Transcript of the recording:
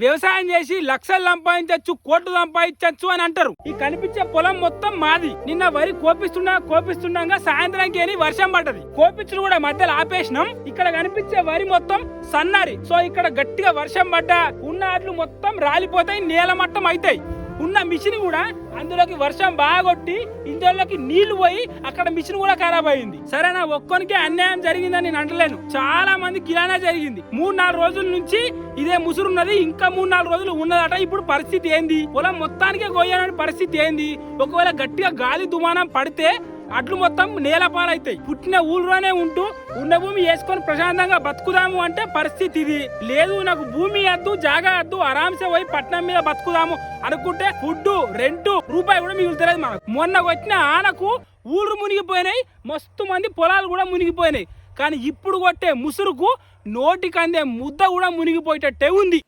వ్యవసాయం చేసి లక్షలు సంపాదించచ్చు కోట్లు సంపాదించచ్చు అని అంటారు. ఈ కనిపించే పొలం మొత్తం మాది. నిన్న వరి కోపిస్తుండగా కోపిస్తుండగా సాయంత్రానికి అని వర్షం పడ్డది. కోపించుడు కూడా మధ్యలో ఆపేసినాం. ఇక్కడ కనిపించే వరి మొత్తం సన్నారి. సో ఇక్కడ గట్టిగా వర్షం పడ్డా ఉన్న ఆటలు మొత్తం రాలిపోతాయి నేల మట్టం అవుతాయి ఉన్న మిషన్ కూడా అందులోకి వర్షం బాగొట్టి ఇందులోకి నీళ్ళు పోయి అక్కడ మిషన్ కూడా ఖరాబ్ అయింది. సరే నా ఒక్కరికి అన్యాయం జరిగిందని నేను అంటలేను చాలా మంది కిరాణా జరిగింది. మూడు నాలుగు రోజుల నుంచి ఇదే ముసురున్నది ఇంకా మూడు నాలుగు రోజులు ఉన్నదట. ఇప్పుడు పరిస్థితి ఏంది? పొలం మొత్తానికే కొయ్యాలని పరిస్థితి ఏంది? ఒకవేళ గట్టిగా గాలి దుమానం పడితే అడ్లు మొత్తం నేల పాలైతాయి. పుట్టిన ఊళ్ళోనే ఉంటూ ఉన్న భూమి వేసుకొని ప్రశాంతంగా బతుకుదాము అంటే పరిస్థితి ఇది. లేదు నాకు భూమి అద్దు జాగా వద్దు ఆరాంసే పోయి పట్నం మీద బతుకుదాము అనుకుంటే ఫుడ్ రెంట్ రూపాయి కూడా మిగులుతలేదు మనకు. మొన్న వచ్చిన ఆనకు ఊళ్ళు మునిగిపోయినాయి మస్తు మంది పొలాలు కూడా మునిగిపోయినాయి. కానీ ఇప్పుడు కొట్టే ముసురుకు నోటికి అందే ముద్ద కూడా మునిగిపోయేటట్టే ఉంది.